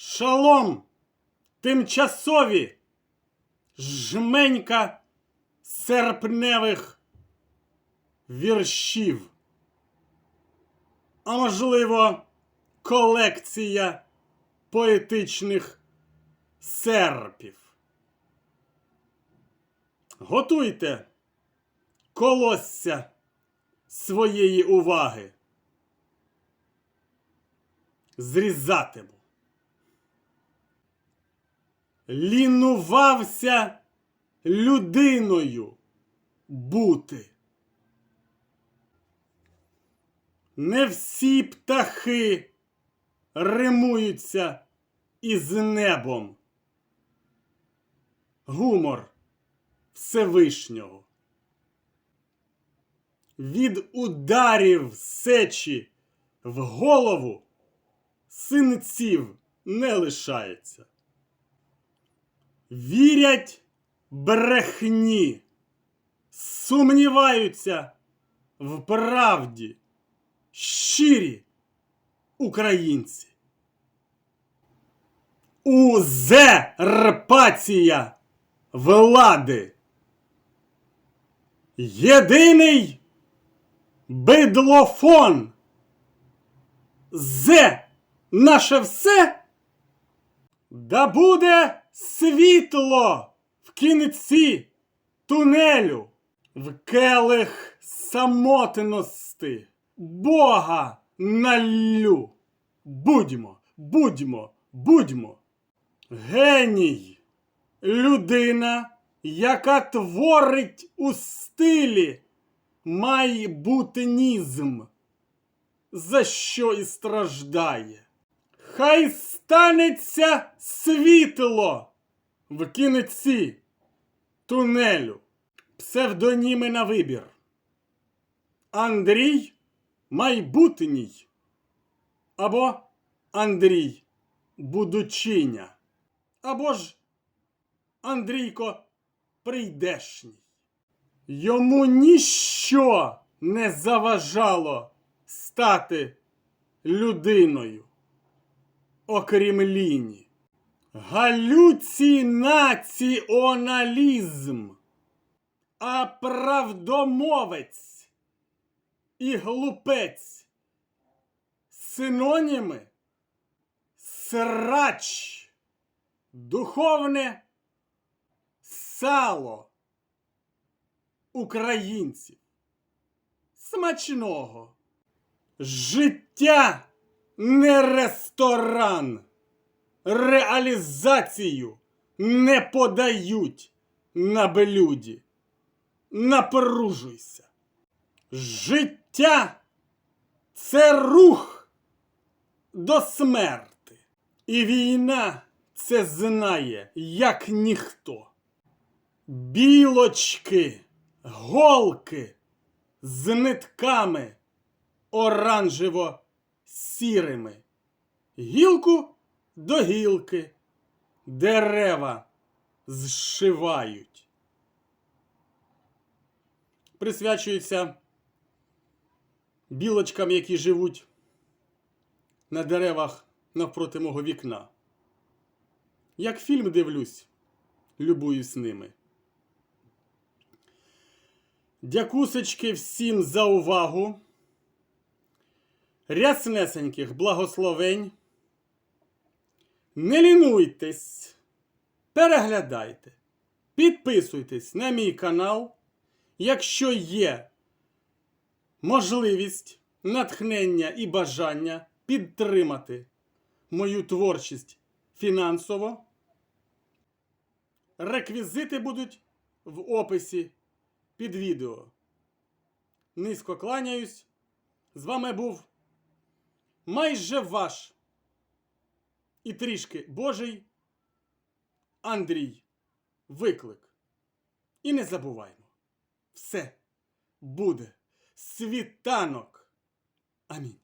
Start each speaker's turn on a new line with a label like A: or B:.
A: Шалом! Тимчасові жменька серпневих віршів. А можливо, колекція поетичних серпів. Готуйте колосся своєї уваги. Зрізатиму. Лінувався людиною бути. Не всі птахи римуються із небом. Гумор Всевишнього. Від ударів сечі в голову синців не лишається. Вірять брехні, сумніваються в правді, щирі українці. Узерпація влади. Єдиний бидлофон. Зе наше все. Да буде світло в кінці тунелю, в келих самотності Бога наллю. Будьмо, будьмо, будьмо. Геній людина, яка творить у стилі майбутнізм, за що і страждає. Хай станеться світло в кінці тунелю. Псевдоніми на вибір. Андрій майбутній. Або Андрій будучиня. Або ж Андрійко прийдешній. Йому ніщо не заважало стати людиною, окрім ліні. Галюцінаціоналізм, а правдомовець і глупець. Синоніми срач, духовне сало українців. Смачного. Життя не ресторан. Реалізацію не подають на блюді. Напружуйся. Життя це рух до смерти. І війна це знає, як ніхто. Білочки, голки з нитками оранжево-сірими. Гілку до гілки дерева зшивають. Присвячується білочкам, які живуть на деревах навпроти мого вікна. Як фільм дивлюсь, любуюсь ними. Дякусечки всім за увагу. Ряснесеньких благословень. Не лінуйтесь, переглядайте, підписуйтесь на мій канал, якщо є можливість, натхнення і бажання підтримати мою творчість фінансово. Реквізити будуть в описі під відео. Низько кланяюсь. З вами був майже ваш і трішки Божий Андрій Виклик. І не забуваймо, все буде світанок. Амінь.